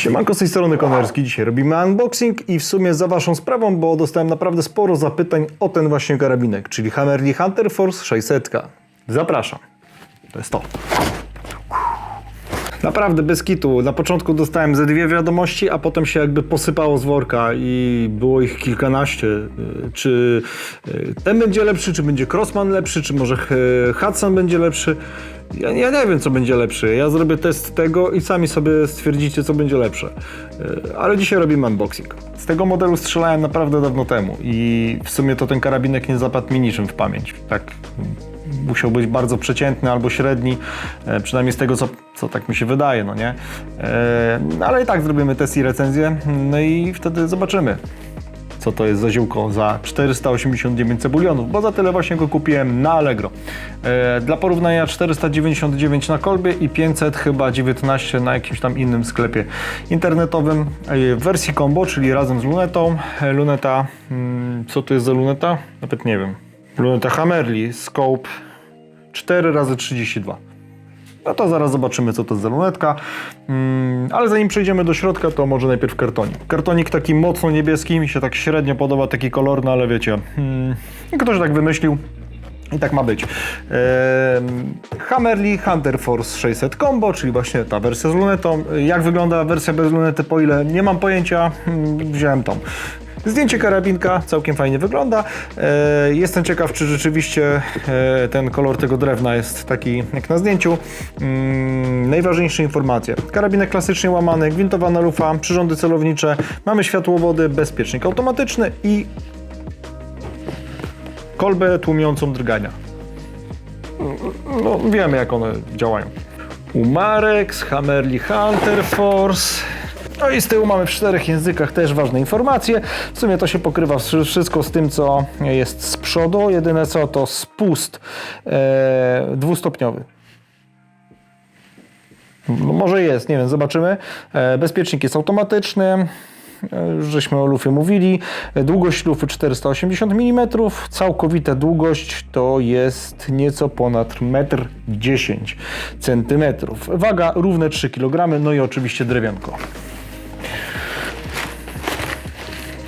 Siemanko z tej strony Konerski. Dzisiaj robimy unboxing i w sumie za waszą sprawą, bo dostałem naprawdę sporo zapytań o ten właśnie karabinek, czyli Hammerly Hunter Force 600. Zapraszam. To jest to. Naprawdę bez kitu. Na początku dostałem ze dwie wiadomości, a potem się jakby posypało z worka i było ich kilkanaście. Y, Czy y, ten będzie lepszy, czy będzie Crossman lepszy, czy może y, Hudson będzie lepszy. Ja, ja nie wiem, co będzie lepszy. Ja zrobię test tego i sami sobie stwierdzicie, co będzie lepsze. Ale dzisiaj robimy unboxing. Z tego modelu strzelałem naprawdę dawno temu i w sumie to ten karabinek nie zapadł mi niczym w pamięć. Tak musiał być bardzo przeciętny albo średni, e, przynajmniej z tego, co, co tak mi się wydaje, no nie? E, ale i tak zrobimy test i recenzję, no i wtedy zobaczymy, co to jest za ziółko za 489 cebulionów, bo za tyle właśnie go kupiłem na Allegro. E, dla porównania 499 na kolbie i 500 chyba 19 na jakimś tam innym sklepie internetowym w wersji combo, czyli razem z lunetą. Luneta, mm, co to jest za luneta? Nawet nie wiem. Luneta Hammerly Scope 4x32. No to zaraz zobaczymy, co to jest za lunetka. Mm, ale zanim przejdziemy do środka, to może najpierw kartonik. Kartonik taki mocno niebieski, mi się tak średnio podoba taki kolor, no ale wiecie, mm, ktoś tak wymyślił. I tak ma być. Hammerly Hunter Force 600 Combo, czyli właśnie ta wersja z lunetą. Jak wygląda wersja bez lunety, po ile nie mam pojęcia, mm, wziąłem tą. Zdjęcie karabinka całkiem fajnie wygląda. E, Jestem ciekaw, czy rzeczywiście e, ten kolor tego drewna jest taki jak na zdjęciu. Mm, Najważniejsze informacje. Karabinek klasycznie łamany, gwintowana lufa, przyrządy celownicze, mamy światłowody, bezpiecznik automatyczny i kolbę tłumiącą drgania. No, wiemy jak one działają. Umarex, Hammerly Hunter Force. No i z tyłu mamy w czterech językach też ważne informacje. W sumie to się pokrywa wszy- wszystko z tym, co jest z przodu. Jedyne co to spust e, dwustopniowy. No może jest, nie wiem, zobaczymy. E, Bezpiecznik jest automatyczny. E, żeśmy o lufie mówili. E, Długość lufy 480 mm. Całkowita długość to jest nieco ponad 1,10 cm. Waga równe 3 kg. No i oczywiście drewienko.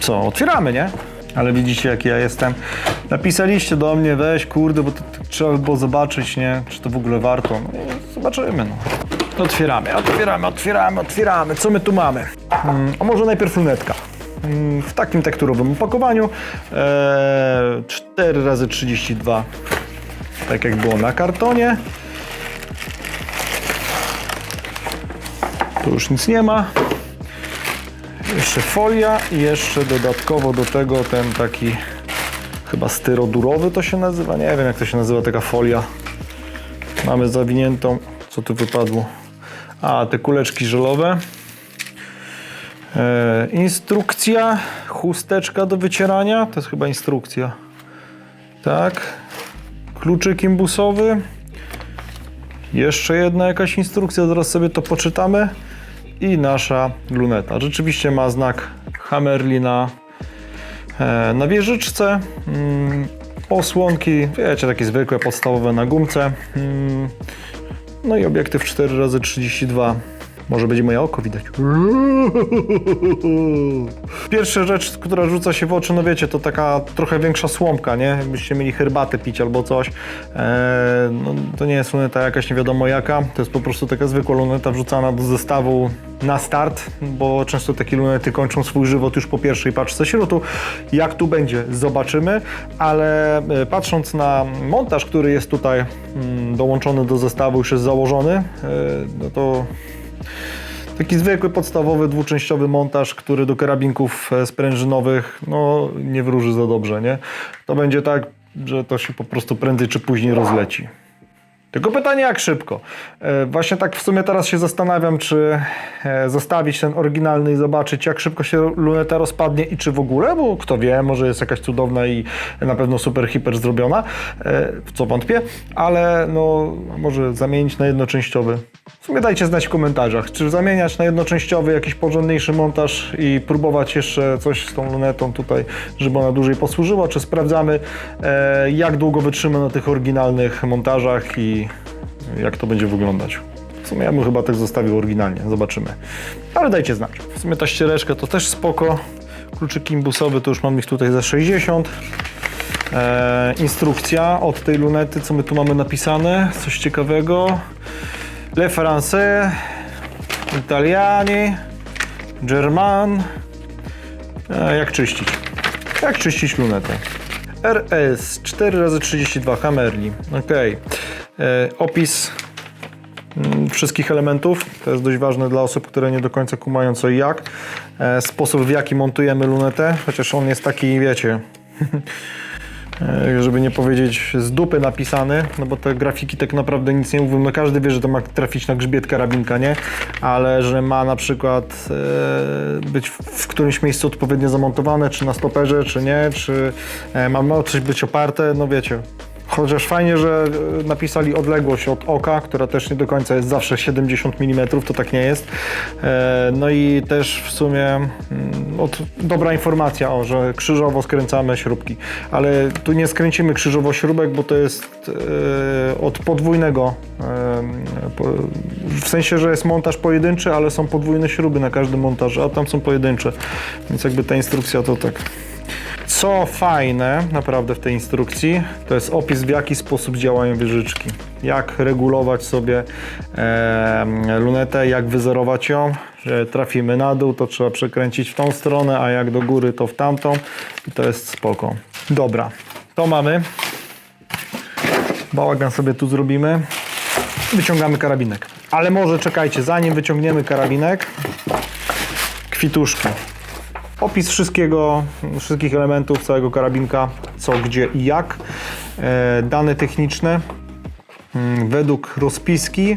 Co, otwieramy, nie? Ale widzicie, jaki ja jestem. Napisaliście do mnie, weź, kurde, bo to, to trzeba by było zobaczyć, nie? Czy to w ogóle warto. No, zobaczymy, no. Otwieramy, otwieramy, otwieramy, otwieramy. Co my tu mamy? Mm, a może najpierw lunetka. Mm, w takim tekturowym opakowaniu. Eee, 4 razy 32 tak jak było na kartonie. Tu już nic nie ma. Jeszcze folia i jeszcze dodatkowo do tego ten taki chyba styrodurowy to się nazywa. Nie wiem jak to się nazywa taka folia. Mamy zawiniętą. Co tu wypadło? A, te kuleczki żelowe. E, instrukcja, chusteczka do wycierania. To jest chyba instrukcja. Tak. Kluczyk imbusowy. Jeszcze jedna jakaś instrukcja, zaraz sobie to poczytamy. I nasza luneta. Rzeczywiście ma znak Hammerly na, e, na wieżyczce. Mm, osłonki, wiecie, takie zwykłe, podstawowe na gumce. Mm, no i obiektyw 4x32. Może będzie moje oko widać. Pierwsza rzecz, która rzuca się w oczy, no wiecie, to taka trochę większa słomka, nie? Jakbyście mieli herbatę pić albo coś. Eee, no, to nie jest luneta jakaś nie wiadomo jaka. To jest po prostu taka zwykła luneta wrzucana do zestawu na start, bo często takie lunety kończą swój żywot już po pierwszej paczce śrutu. Jak tu będzie, zobaczymy, ale e, patrząc na montaż, który jest tutaj mm, dołączony do zestawu, już jest założony, e, no to Taki zwykły, podstawowy, dwuczęściowy montaż, który do karabinków e, sprężynowych no, nie wróży za dobrze, nie? To będzie tak, że to się po prostu prędzej czy później rozleci. Tylko pytanie, jak szybko? E, Właśnie tak w sumie teraz się zastanawiam, czy e, zostawić ten oryginalny i zobaczyć, jak szybko się luneta rozpadnie i czy w ogóle, bo kto wie, może jest jakaś cudowna i na pewno super, hiper zrobiona, e, w co wątpię, ale no może zamienić na jednoczęściowy. W sumie dajcie znać w komentarzach, czy zamieniać na jednoczęściowy jakiś porządniejszy montaż i próbować jeszcze coś z tą lunetą tutaj, żeby ona dłużej posłużyła, czy sprawdzamy, jak długo wytrzyma na tych oryginalnych montażach i jak to będzie wyglądać. W sumie ja bym chyba tak zostawił oryginalnie, zobaczymy. ale dajcie znać. W sumie ta ściereczka to też spoko. Kluczyk imbusowy to już mam ich tutaj za 60. E, instrukcja od tej lunety, co my tu mamy napisane, coś ciekawego. Le Français, Italiani, German. E, jak czyścić? Jak czyścić lunetę? RS 4x32 Hammerli. Ok. E, opis mm, wszystkich elementów. To jest dość ważne dla osób, które nie do końca kumają co i jak. E, sposób w jaki montujemy lunetę, chociaż on jest taki, wiecie, e, żeby nie powiedzieć z dupy napisany, no bo te grafiki tak naprawdę nic nie mówią. No każdy wie, że to ma trafić na grzbiet karabinka, nie? Ale że ma na przykład e, być w- którymś miejscu odpowiednio zamontowane, czy na stoperze, czy nie, czy e, ma ma coś być oparte, no wiecie. Chociaż fajnie, że napisali odległość od oka, która też nie do końca jest zawsze 70 mm, to tak nie jest. E, No i też w sumie mm, od, dobra informacja, o, że krzyżowo skręcamy śrubki. Ale tu nie skręcimy krzyżowo śrubek, bo to jest e, od podwójnego. e, w sensie, że jest montaż pojedynczy, ale są podwójne śruby na każdym montażu, a tam są pojedyncze. Więc jakby ta instrukcja to tak co fajne naprawdę w tej instrukcji, to jest opis w jaki sposób działają wieżyczki. Jak regulować sobie e, lunetę, jak wyzerować ją. Że trafimy na dół, to trzeba przekręcić w tą stronę, a jak do góry, to w tamtą. I to jest spoko. Dobra, to mamy. Bałagan sobie tu zrobimy. Wyciągamy karabinek. Ale może czekajcie, zanim wyciągniemy karabinek, kwituszki. Opis wszystkiego, wszystkich elementów całego karabinka, co, gdzie i jak. E, dane techniczne. Mm, Według rozpiski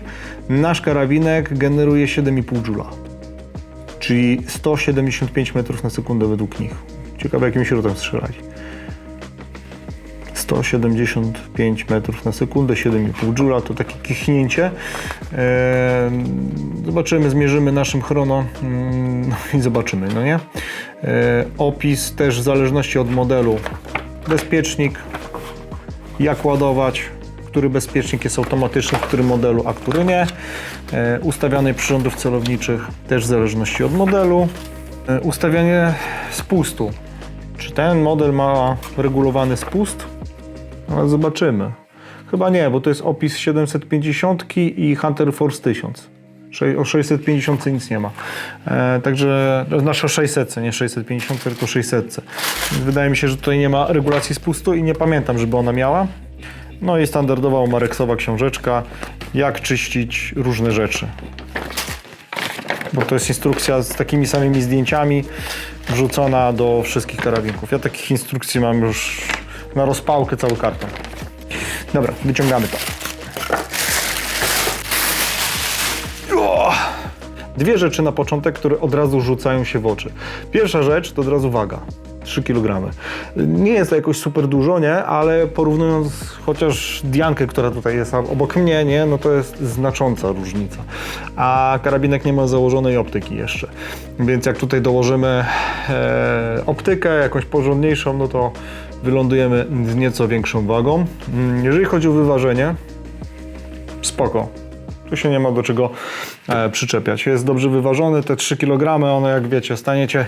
nasz karabinek generuje 7,5 Joula, czyli 175 metrów na sekundę według nich. Ciekawe jakim środkiem strzelać. 175 metrów na sekundę, 7,5 Joula to takie kichnięcie. E, zobaczymy, zmierzymy naszym chrono mm, no i zobaczymy, no nie? E, opis też w zależności od modelu. Bezpiecznik, jak ładować, który bezpiecznik jest automatyczny w którym modelu, a który nie. E, ustawianie przyrządów celowniczych też w zależności od modelu. E, ustawianie spustu. Czy ten model ma regulowany spust? Ale zobaczymy. Chyba nie, bo to jest opis 750 i Hunter Force 1000. O 650 nic nie ma. E, także nasze 600, nie 650, tylko 600. Więc Wydaje mi się, że tutaj nie ma regulacji spustu i nie pamiętam, żeby ona miała. No i standardowa umareksowa książeczka, jak czyścić różne rzeczy. Bo to jest instrukcja z takimi samymi zdjęciami wrzucona do wszystkich karabinków. Ja takich instrukcji mam już na rozpałkę cały karton. Dobra, wyciągamy to. Dwie rzeczy na początek, które od razu rzucają się w oczy. Pierwsza rzecz to od razu waga. 3 kg. Nie jest to jakoś super dużo, nie? Ale porównując chociaż Diankę, która tutaj jest obok mnie, nie? No to jest znacząca różnica. A karabinek nie ma założonej optyki jeszcze. Więc jak tutaj dołożymy e, optykę jakąś porządniejszą, no to wylądujemy z nieco większą wagą. Mm, Jeżeli chodzi o wyważenie, spoko. Tu się nie ma do czego e, przyczepiać. Jest dobrze wyważony, te 3 kg, one jak wiecie, staniecie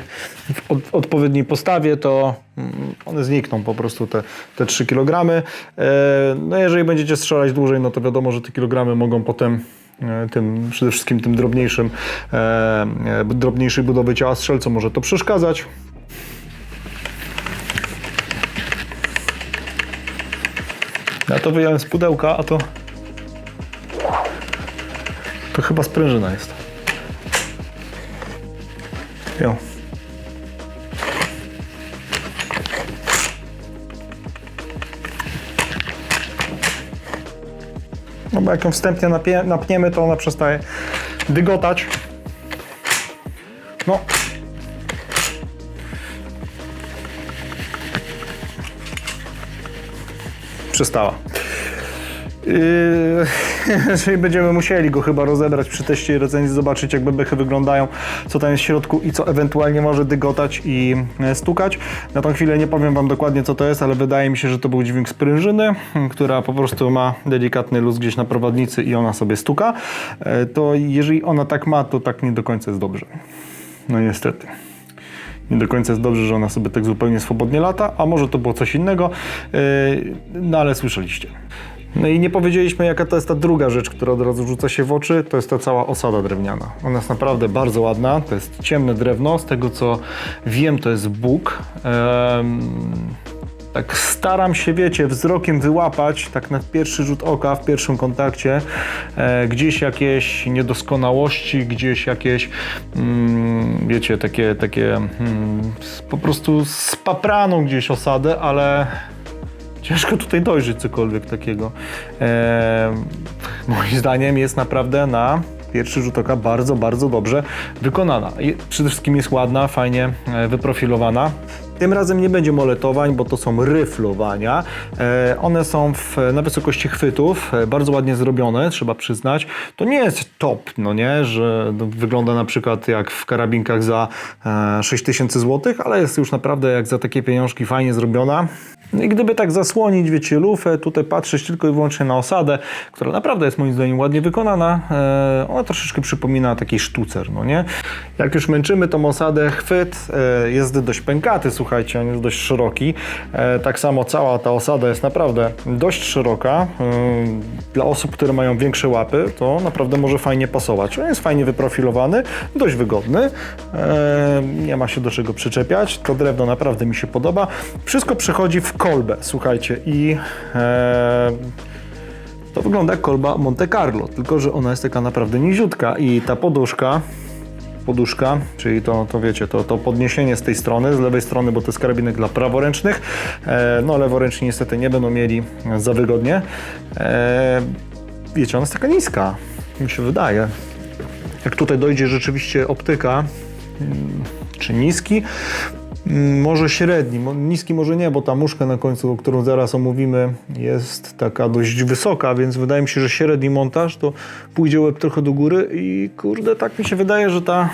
w od, odpowiedniej postawie, to mm, one znikną po prostu te, te 3 kg. E, no jeżeli będziecie strzelać dłużej, no to wiadomo, że te kilogramy mogą potem e, tym, przede wszystkim tym drobniejszym, e, e, drobniejszej budowy ciała strzelcom może to przeszkadzać. Ja to wyjąłem z pudełka, a to to chyba sprężyna jest. Jo. No bo jak ją wstępnie napniemy, to ona przestaje dygotać. No. Przestała. Yy, czyli będziemy musieli go chyba rozebrać przy teście i recenzji, zobaczyć jak bebechy wyglądają, co tam jest w środku i co ewentualnie może dygotać i e, stukać. Na tą chwilę nie powiem Wam dokładnie co to jest, ale wydaje mi się, że to był dźwięk sprężyny, która po prostu ma delikatny luz gdzieś na prowadnicy i ona sobie stuka. E, To jeżeli ona tak ma, to tak nie do końca jest dobrze. No niestety nie do końca jest dobrze, że ona sobie tak zupełnie swobodnie lata, a może to było coś innego, yy, no ale słyszeliście. No i nie powiedzieliśmy, jaka to jest ta druga rzecz, która od razu rzuca się w oczy, to jest ta cała osada drewniana. Ona jest naprawdę bardzo ładna, to jest ciemne drewno, z tego co wiem, to jest Bóg. Em, tak staram się, wiecie, wzrokiem wyłapać, tak na pierwszy rzut oka, w pierwszym kontakcie, e, gdzieś jakieś niedoskonałości, gdzieś jakieś, mm, wiecie, takie, takie mm, po prostu spapraną gdzieś osadę, ale ciężko tutaj dojrzeć cokolwiek takiego. E, moim zdaniem jest naprawdę na pierwszy rzut oka bardzo, bardzo dobrze wykonana. Przede wszystkim jest ładna, fajnie e, wyprofilowana. Tym razem nie będzie moletowań, bo to są ryflowania. E, one są w, na wysokości chwytów, e, bardzo ładnie zrobione, trzeba przyznać. To nie jest top, no nie, że to wygląda na przykład jak w karabinkach za e, 6000 zł, ale jest już naprawdę jak za takie pieniążki fajnie zrobiona. No i gdyby tak zasłonić, wiecie, lufę, tutaj patrzeć tylko i wyłącznie na osadę, która naprawdę jest moim zdaniem ładnie wykonana, e, ona troszeczkę przypomina taki sztucer, no nie? Jak już męczymy tą osadę, chwyt e, jest dość pękaty, słuchajcie, on jest dość szeroki. E, tak samo cała ta osada jest naprawdę dość szeroka. E, dla osób, które mają większe łapy, to naprawdę może fajnie pasować. On jest fajnie wyprofilowany, dość wygodny, e, nie ma się do czego przyczepiać. To drewno naprawdę mi się podoba. Wszystko przychodzi w kolbę, słuchajcie, i e, to wygląda jak kolba Monte Carlo, tylko że ona jest taka naprawdę niziutka i ta poduszka, poduszka, czyli to, to wiecie, to, to podniesienie z tej strony, z lewej strony, bo to jest karabinek dla praworęcznych, e, no leworęczni niestety nie będą mieli za wygodnie. E, wiecie, ona jest taka niska, mi się wydaje. Jak tutaj dojdzie rzeczywiście optyka, mm, czy niski, Może średni, niski może nie, bo ta muszka na końcu, którą zaraz omówimy, jest taka dość wysoka, więc wydaje mi się, że średni montaż to pójdzie łeb trochę do góry i kurde, tak mi się wydaje, że ta,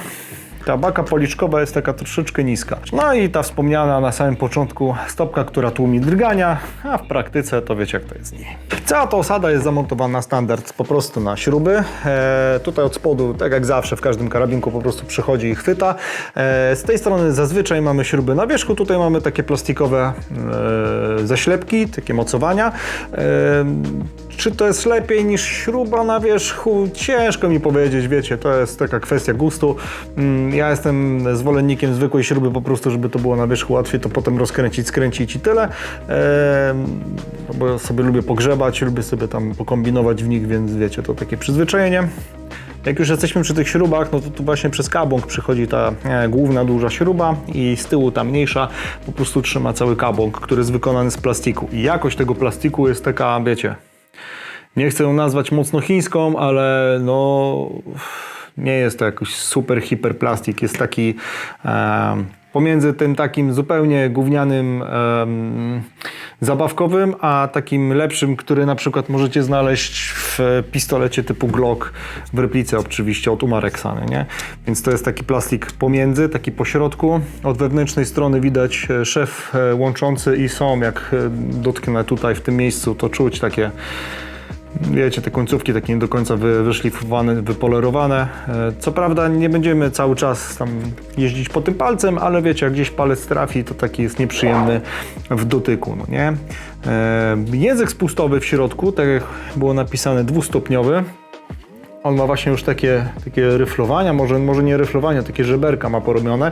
ta baka policzkowa jest taka troszeczkę niska. No i ta wspomniana na samym początku stopka, która tłumi drgania, a w praktyce to wiecie jak to jest z niej. Cała ta osada jest zamontowana standard po prostu na śruby. E, tutaj od spodu, tak jak zawsze w każdym karabinku po prostu przychodzi i chwyta. E, z tej strony zazwyczaj mamy śruby na wierzchu, tutaj mamy takie plastikowe e, zaślepki, takie mocowania. E, czy to jest lepiej niż śruba na wierzchu? Ciężko mi powiedzieć, wiecie, to jest taka kwestia gustu. Mm, Ja jestem zwolennikiem zwykłej śruby po prostu, żeby to było na wierzchu łatwiej, to potem rozkręcić, skręcić i tyle. E, no bo sobie lubię pogrzebać, lubię sobie tam pokombinować w nich, więc wiecie, to takie przyzwyczajenie. Jak już jesteśmy przy tych śrubach, no to tu właśnie przez kabąk przychodzi ta e, główna duża śruba i z tyłu ta mniejsza po prostu trzyma cały kabąk, który jest wykonany z plastiku. I jakość tego plastiku jest taka, wiecie, nie chcę ją nazwać mocno chińską, ale no nie jest to jakiś super hiper plastik. Jest taki em, pomiędzy tym takim zupełnie gównianym em, zabawkowym, a takim lepszym, który na przykład możecie znaleźć w pistolecie typu Glock w replice oczywiście od Umarexany, nie? Więc to jest taki plastik pomiędzy, taki pośrodku. Od wewnętrznej strony widać e, szef e, łączący i są, jak e, dotknę tutaj w tym miejscu, to czuć takie Wiecie, te końcówki takie nie do końca wy, wyszlifowane, wypolerowane. E, Co prawda nie będziemy cały czas tam jeździć po tym palcem, ale wiecie, jak gdzieś palec trafi, to taki jest nieprzyjemny w dotyku, no nie? E, Język spustowy w środku, tak jak było napisane, dwustopniowy. On ma właśnie już takie, takie ryflowania, może, może nie ryflowania, takie żeberka ma porobione.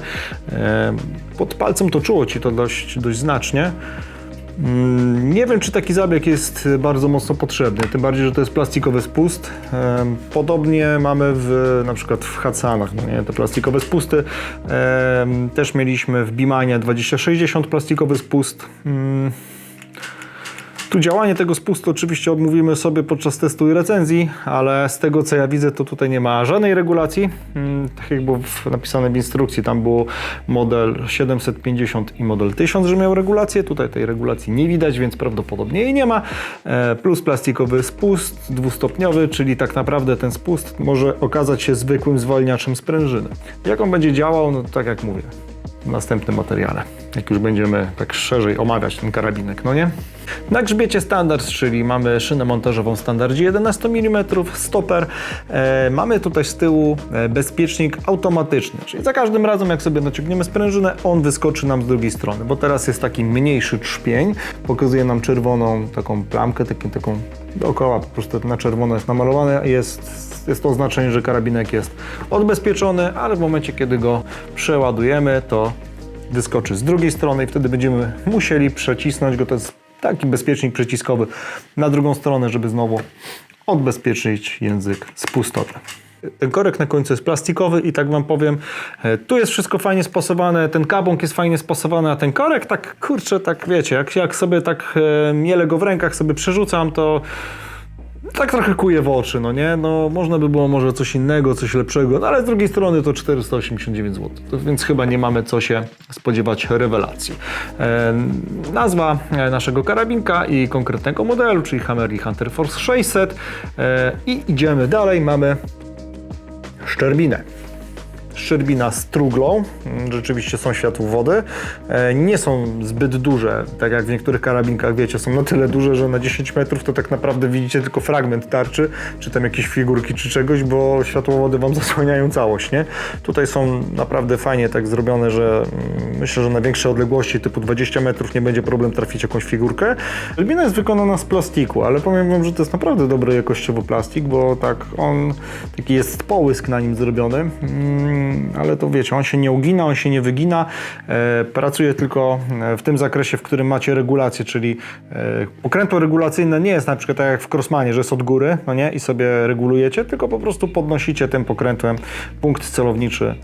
E, Pod palcem to czuło ci to dość, dość znacznie. Mm, Nie wiem, czy taki zabieg jest bardzo mocno potrzebny, tym bardziej, że to jest plastikowy spust. Podobnie mamy w, na przykład w Hacanach, no nie, te plastikowe spusty. Też mieliśmy w Bimanie 2060 plastikowy spust. Tu działanie tego spustu oczywiście odmówimy sobie podczas testu i recenzji, ale z tego co ja widzę, to tutaj nie ma żadnej regulacji. Mm, Tak jak było napisane w instrukcji, tam było model 750 i model 1000, że miał regulację. Tutaj tej regulacji nie widać, więc prawdopodobnie jej nie ma. E, Plus plastikowy spust dwustopniowy, czyli tak naprawdę ten spust może okazać się zwykłym zwalniaczem sprężyny. Jak on będzie działał, no tak jak mówię, w następnym materiale, jak już będziemy tak szerzej omawiać ten karabinek, no nie? Na grzbiecie standard, czyli mamy szynę montażową w standardzie 11 mm, stoper. E, mamy tutaj z tyłu e, bezpiecznik automatyczny, czyli za każdym razem jak sobie naciągniemy sprężynę, on wyskoczy nam z drugiej strony, bo teraz jest taki mniejszy trzpień, pokazuje nam czerwoną taką plamkę, taki, taką dookoła po prostu na czerwono jest namalowane, jest, jest to oznaczenie, że karabinek jest odbezpieczony, ale w momencie kiedy go przeładujemy, to wyskoczy z drugiej strony i wtedy będziemy musieli przecisnąć go. To jest taki bezpiecznik przyciskowy na drugą stronę, żeby znowu odbezpieczyć język spustowy. Ten korek na końcu jest plastikowy i tak Wam powiem, e, tu jest wszystko fajnie spasowane, ten kabąk jest fajnie spasowany, a ten korek tak, kurczę, tak wiecie, jak, jak sobie tak e, miele go w rękach, sobie przerzucam, to tak trochę kuje w oczy, no nie? No można by było może coś innego, coś lepszego, no ale z drugiej strony to 489 zł, więc chyba nie mamy co się spodziewać rewelacji. E, nazwa e, naszego karabinka i konkretnego modelu, czyli Hammer Hunter Force 600 e, i idziemy dalej, mamy szczerbinę. Szczerbina z truglą, Mm, rzeczywiście są światłowody. E, Nie są zbyt duże, tak jak w niektórych karabinkach, wiecie, są na tyle duże, że na 10 metrów to tak naprawdę widzicie tylko fragment tarczy, czy tam jakieś figurki, czy czegoś, bo światłowody Wam zasłaniają całość, nie? Tutaj są naprawdę fajnie tak zrobione, że mm, myślę, że na większe odległości typu 20 metrów nie będzie problem trafić jakąś figurkę. Szczerbina jest wykonana z plastiku, ale powiem Wam, że to jest naprawdę dobry jakościowo plastik, bo tak on, taki jest połysk na nim zrobiony, mm, ale to wiecie, on się nie ugina, on się nie wygina, e, pracuje tylko e, w tym zakresie, w którym macie regulację, czyli e, pokrętło regulacyjne nie jest na przykład tak jak w Crossmanie, że jest od góry, no nie, i sobie regulujecie, tylko po prostu podnosicie tym pokrętłem punkt celowniczy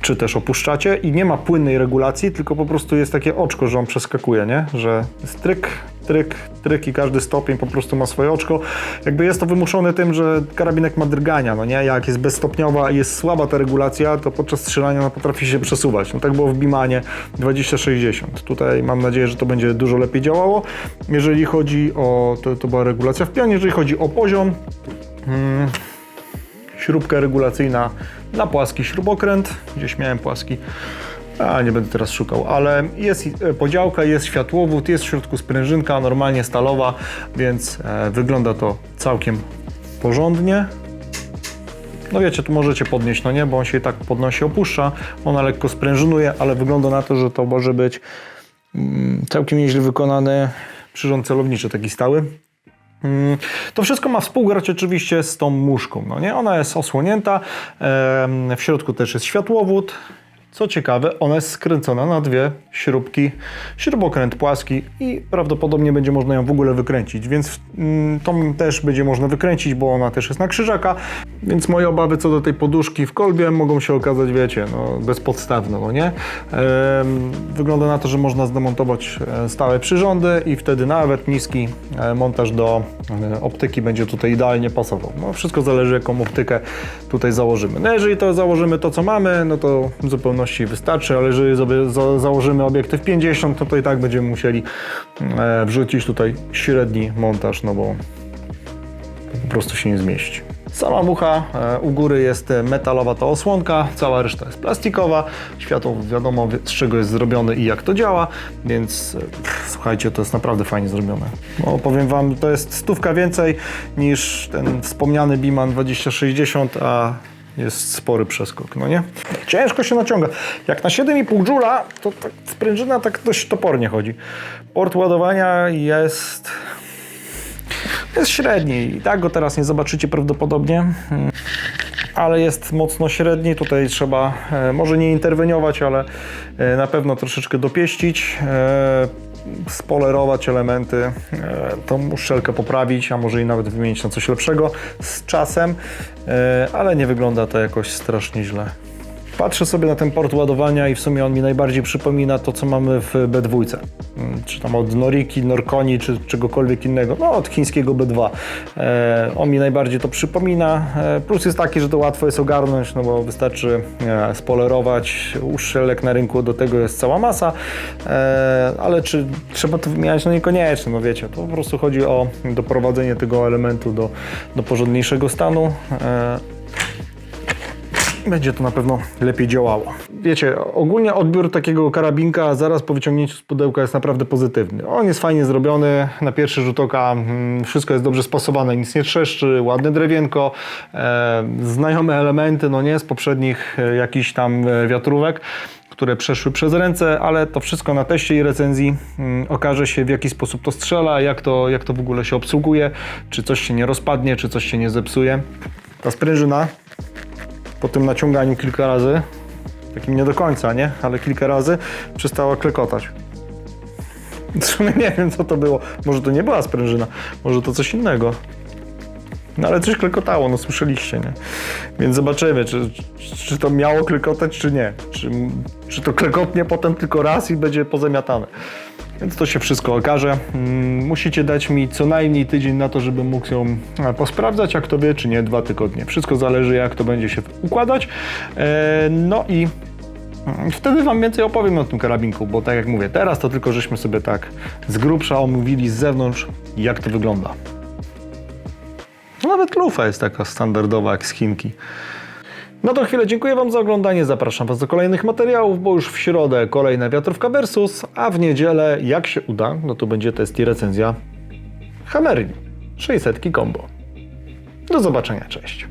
czy też opuszczacie i nie ma płynnej regulacji, tylko po prostu jest takie oczko, że on przeskakuje, nie? Że jest tryk, tryk, i każdy stopień po prostu ma swoje oczko. Jakby jest to wymuszone tym, że karabinek ma drgania, no nie? Jak jest bezstopniowa i jest słaba ta regulacja, to podczas strzelania ona potrafi się przesuwać. No tak było w Bimanie 2060. Tutaj mam nadzieję, że to będzie dużo lepiej działało. Jeżeli chodzi o, to, to była regulacja w pionie, jeżeli chodzi o poziom, mm, śrubka regulacyjna na płaski śrubokręt. Gdzieś miałem płaski. A, nie będę teraz szukał, ale jest e, podziałka, jest światłowód, jest w środku sprężynka, normalnie stalowa, więc e, wygląda to całkiem porządnie. No wiecie, tu możecie podnieść, no nie, bo on się i tak podnosi, opuszcza. Ona lekko sprężynuje, ale wygląda na to, że to może być mm, całkiem nieźle wykonany przyrząd celowniczy, taki stały. Mm, To wszystko ma współgrać oczywiście z tą muszką, no nie? Ona jest osłonięta, w środku też jest światłowód. Co ciekawe, ona jest skręcona na dwie śrubki, śrubokręt płaski i prawdopodobnie będzie można ją w ogóle wykręcić, więc mm, tą też będzie można wykręcić, bo ona też jest na krzyżaka, więc moje obawy co do tej poduszki w kolbie mogą się okazać, wiecie, no, bezpodstawne, no nie? Wygląda na to, że można zdemontować e, stałe przyrządy i wtedy nawet niski e, montaż do e, optyki będzie tutaj idealnie pasował. No, wszystko zależy, jaką optykę tutaj założymy. No, jeżeli to założymy to, co mamy, no to w zupełności wystarczy, ale jeżeli założymy obiektyw 50, no to i tak będziemy musieli e, wrzucić tutaj średni montaż, no bo po prostu się nie zmieści. Sama mucha, e, u góry jest metalowa ta osłonka, cała reszta jest plastikowa. Światło wiadomo z czego jest zrobione i jak to działa, więc e, pff, słuchajcie, to jest naprawdę fajnie zrobione. No, powiem Wam, to jest stówka więcej niż ten wspomniany Biman 2060, a jest spory przeskok, no nie? Ciężko się naciąga. Jak na 7,5 Joula, to tak sprężyna tak dość topornie chodzi. Port ładowania jest jest średni i tak go teraz nie zobaczycie prawdopodobnie, mm, ale jest mocno średni. Tutaj trzeba e, może nie interweniować, ale e, na pewno troszeczkę dopieścić, e, spolerować elementy, e, tą uszczelkę poprawić, a może i nawet wymienić na coś lepszego z czasem, e, ale nie wygląda to jakoś strasznie źle. Patrzę sobie na ten port ładowania i w sumie on mi najbardziej przypomina to, co mamy w B2. Mm, Czy tam od Noriki, Norkoni, czy czegokolwiek innego. No, od chińskiego B2. E, on mi najbardziej to przypomina. E, plus jest taki, że to łatwo jest ogarnąć, no bo wystarczy e, spolerować. Uszczelek na rynku do tego jest cała masa. Ale czy trzeba to wymieniać? No niekoniecznie, no wiecie. To po prostu chodzi o doprowadzenie tego elementu do, do porządniejszego stanu. Będzie to na pewno lepiej działało. Wiecie, ogólnie odbiór takiego karabinka zaraz po wyciągnięciu z pudełka jest naprawdę pozytywny. On jest fajnie zrobiony, na pierwszy rzut oka mm, wszystko jest dobrze spasowane, nic nie trzeszczy, ładne drewienko, e, znajome elementy, no nie z poprzednich e, jakichś tam e, wiatrówek które przeszły przez ręce, ale to wszystko na teście i recenzji mm, okaże się, w jaki sposób to strzela, jak to, jak to w ogóle się obsługuje, czy coś się nie rozpadnie, czy coś się nie zepsuje. Ta sprężyna po tym naciąganiu kilka razy, takim nie do końca, nie? Ale kilka razy przestała klekotać. W sumie nie wiem, co to było. Może to nie była sprężyna, może to coś innego. No ale coś klekotało, no słyszeliście, nie? Więc zobaczymy, czy, czy to miało klekotać, czy nie. Czy, czy to klekotnie potem tylko raz i będzie pozamiatane. Więc to się wszystko okaże. Mm, Musicie dać mi co najmniej tydzień na to, żebym mógł ją e, posprawdzać, a kto wie, czy nie, dwa tygodnie. Wszystko zależy, jak to będzie się układać. E, No i mm, wtedy Wam więcej opowiem o tym karabinku, bo tak jak mówię, teraz to tylko żeśmy sobie tak z grubsza omówili z zewnątrz, jak to wygląda. Nawet lufa jest taka standardowa jak z No to chwilę, dziękuję Wam za oglądanie. Zapraszam Was do kolejnych materiałów, bo już w środę kolejna wiatrówka versus, a w niedzielę, jak się uda, no to będzie test i recenzja Hammerini 600 combo. Do zobaczenia, cześć.